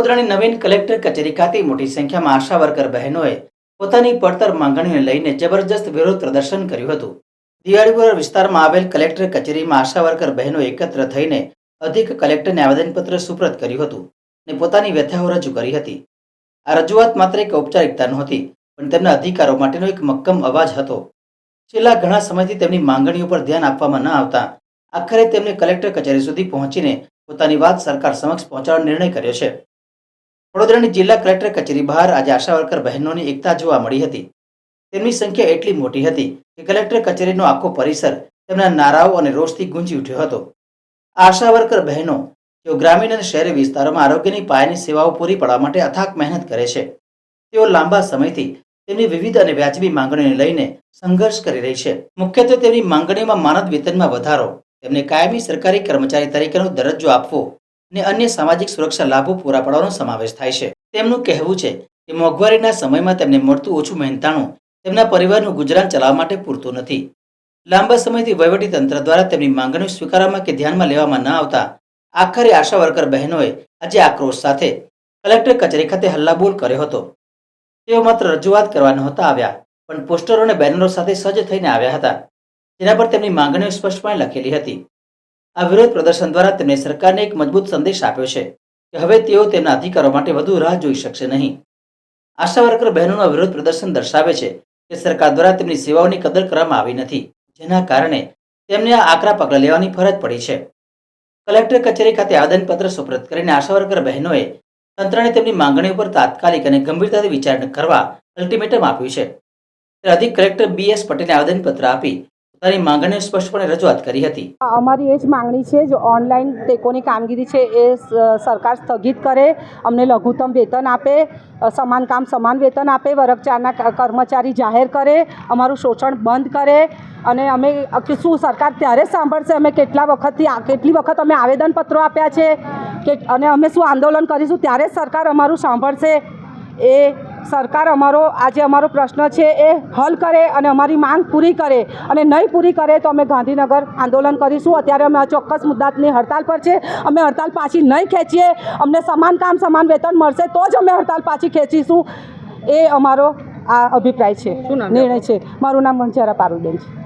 વડોદરાની નવીન કલેક્ટર કચેરી ખાતે મોટી સંખ્યામાં આશા વર્કર બહેનોએ પોતાની પડતર માંગણીને લઈને જબરજસ્ત વિરોધ પ્રદર્શન કર્યું હતું. દિવાળીપુરા વિસ્તારમાં આવેલ કલેક્ટર કચેરીમાં આશા વર્કર બહેનો એકત્ર થઈને અધિક કલેક્ટરને આવેદનપત્ર સુપ્રત કર્યું હતું અને પોતાની વ્યથાઓ રજૂ કરી હતી. આ રજૂઆત માત્ર એક ઔપચારિકતા નહોતી, પણ તેમના અધિકારો માટેનો એક મક્કમ અવાજ હતો. છેલ્લા ઘણા સમયથી તેમની માંગણીઓ પર ધ્યાન આપવામાં ન આવતા, આખરે તેમને કલેક્ટર કચેરી સુધી પહોંચીને પોતાની વાત સરકાર સમક્ષ પહોંચાડવાનો નિર્ણય કર્યો છે. વડોદરાની જિલ્લા કલેક્ટર કચેરી બહાર આજે આશા વર્કર બહેનોની એકતા જોવા મળી હતી. તેમની સંખ્યા એટલી મોટી હતી કે કલેક્ટર કચેરીનો આખો પરિસર તેમના નારાઓ અને રોષથી ગુંજી ઉઠ્યો હતો. આ આશા વર્કર બહેનો તેઓ ગ્રામીણ અને શહેરી વિસ્તારોમાં આરોગ્યની પાયાની સેવાઓ પૂરી પાડવા માટે અથાક મહેનત કરે છે. તેઓ લાંબા સમયથી તેમની વિવિધ અને વ્યાજબી માંગણીઓને લઈને સંઘર્ષ કરી રહી છે. મુખ્યત્વે તેમની માંગણીઓમાં માનદ વેતનમાં વધારો, તેમને કાયમી સરકારી કર્મચારી તરીકેનો દરજ્જો આપવો અને અન્ય સામાજિક સુરક્ષા લાભો પૂરા પાડવાનો સમાવેશ થાય છે. તેમનું કહેવું છે કે મોંઘવારીના સમયમાં તેમને મળતું ઓછું મહેનતાણું તેમના પરિવારનું ગુજરાન ચલાવવા માટે પૂરતું નથી. લાંબા સમયથી વહીવટી તંત્ર દ્વારા તેમની માંગણીઓ સ્વીકારવામાં કે ધ્યાનમાં લેવામાં ન આવતા આખરે આશા વર્કર બહેનોએ આજે આક્રોશ સાથે કલેક્ટર કચેરી ખાતે હલ્લાબોલ કર્યો હતો. તેઓ માત્ર રજૂઆત કરવા નહોતા આવ્યા, પણ પોસ્ટરો અને બેનરો સાથે સજ્જ થઈને આવ્યા હતા. જેના પર તેમની માંગણીઓ સ્પષ્ટપણે લખેલી હતી. આ વિરોધ પ્રદર્શન દ્વારા તેમણે સરકારને એક મજબૂત સંદેશ આપ્યો છે કે હવે તેઓ તેમના અધિકારો માટે વધુ રાહ જોઈ શકશે નહીં. આશા વર્કર બહેનોનું વિરોધ પ્રદર્શન દર્શાવે છે કે સરકાર દ્વારા તેમની સેવાઓની કદર કરવામાં આવી નથી, જેના કારણે તેમને આ આકરા પગલાં લેવાની ફરજ પડી છે. કલેક્ટર કચેરી ખાતે આવેદનપત્ર સુપ્રત કરીને આશા વર્કર બહેનોએ તંત્રને તેમની માંગણી ઉપર તાત્કાલિક અને ગંભીરતાથી વિચારણા કરવા અલ્ટિમેટમ આપ્યું છે. ત્યારે અધિક કલેક્ટર બી એસ પટેલે આવેદનપત્ર આપી પોતાની માંગણીઓ સ્પષ્ટપણે રજૂઆત કરી હતી. અમારી એ જ માંગણી છે, જો ઓનલાઈન ટેકોની કામગીરી છે એ સરકાર સ્થગિત કરે, અમને લઘુત્તમ વેતન આપે સમાન કામ સમાન વેતન આપે વર્ગચારના કર્મચારી જાહેર કરે, અમારું શોષણ બંધ કરે, અને અમે શું સરકાર ત્યારે સાંભળશે અમે કેટલા વખતથી કેટલી વખત અમે આવેદનપત્રો આપ્યા છે, કે, અને અમે શું આંદોલન કરીશું, ત્યારે સરકાર અમારું સાંભળશે, એ સરકાર અમારો આજે અમારો પ્રશ્ન છે એ હલ કરે અને અમારી માંગ પૂરી કરે અને નહીં પૂરી કરે તો અમે ગાંધીનગર આંદોલન કરીશું. અત્યારે અમે ચોક્કસ મુદ્દાની હડતાલ પર છે. અમે હડતાલ પાછી નહીં ખેંચીએ. અમને સમાન કામ સમાન વેતન મળશે તો જ અમે હડતાલ પાછી ખેંચીશું. એ અમારો આ અભિપ્રાય છે. નિર્ણય છે. મારું નામ વંચારા પારુલબેન છે.